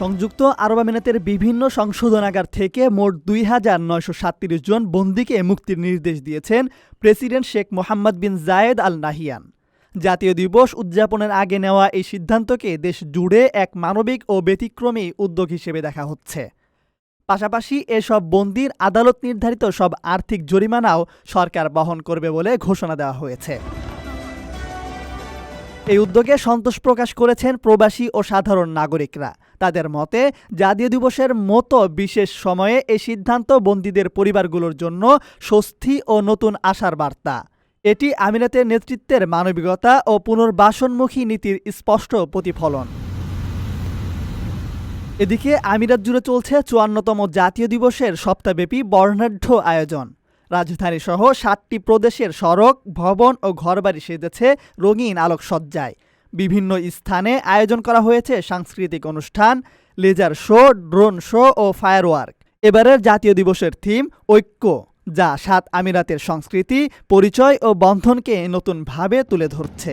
সংযুক্ত আরব আমিরাতের বিভিন্ন সংশোধনাগার থেকে মোট দুই হাজার নয়শো সাতত্রিশ জন বন্দীকে মুক্তির নির্দেশ দিয়েছেন president Sheikh Mohammed bin Zayed Al Nahyan. জাতীয় দিবস উদযাপনের আগে নেওয়া এই সিদ্ধান্তকে দেশ জুড়ে এক মানবিক ও ব্যতিক্রমী উদ্যোগ হিসেবে দেখা হচ্ছে। পাশাপাশি এসব বন্দির আদালত নির্ধারিত সব আর্থিক জরিমানাও সরকার বহন করবে বলে ঘোষণা দেওয়া হয়েছে। এই উদ্যোগে সন্তোষ প্রকাশ করেছেন প্রবাসী ও সাধারণ নাগরিকরা। তাদের মতে, জাতীয় দিবসের মতো বিশেষ সময়ে এই সিদ্ধান্ত বন্দীদের পরিবারগুলোর জন্য স্বস্তি ও নতুন আশার বার্তা। এটি আমিরাতের নেতৃত্বের মানবিকতা ও পুনর্বাসনমুখী নীতির স্পষ্ট প্রতিফলন। এদিকে আমিরাত জুড়ে চলছে চুয়ান্নতম জাতীয় দিবসের সপ্তাহব্যাপী বর্ণাঢ্য আয়োজন। রাজধানী সহ সাতটি প্রদেশের সড়ক, ভবন ও ঘরবাড়ি সেজেছে রঙিন আলোকসজ্জায়। বিভিন্ন স্থানে আয়োজন করা হয়েছে সাংস্কৃতিক অনুষ্ঠান, লেজার শো, ড্রোন শো ও ফায়ারওয়ার্ক। এবারের জাতীয় দিবসের থিম ঐক্য, যা সাত আমিরাতের সংস্কৃতি, পরিচয় ও বন্ধনকে নতুনভাবে তুলে ধরছে।